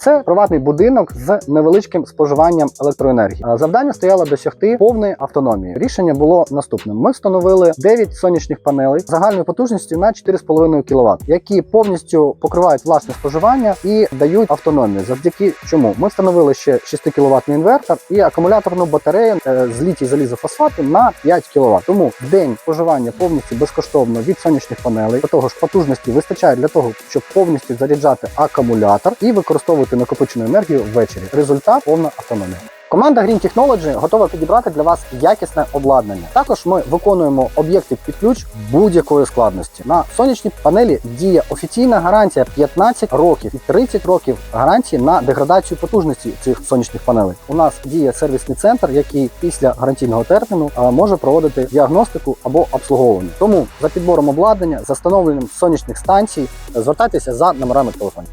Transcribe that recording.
Це приватний будинок з невеличким споживанням електроенергії. Завдання стояло досягти повної автономії. Рішення було наступним: ми встановили 9 сонячних панелей загальною потужністю на 4,5 кВт, які повністю покривають власне споживання і дають автономію. Завдяки чому ми встановили ще 6 кВт інвертор і акумуляторну батарею е, з літій залізофосфату на 5 кВт. Тому в день споживання повністю безкоштовно від сонячних панелей. До того ж, потужності вистачає для того, щоб повністю заряджати акумулятор і використовувати накопичену енергію ввечері. Результат повна автономія. Команда Green Technology готова підібрати для вас якісне обладнання. Також ми виконуємо об'єкти під ключ будь-якої складності. На сонячній панелі діє офіційна гарантія 15 років і 30 років гарантії на деградацію потужності цих сонячних панелей. У нас діє сервісний центр, який після гарантійного терміну може проводити діагностику або обслуговування. Тому за підбором обладнання, за встановленням сонячних станцій, звертайтеся за номерами телефонів.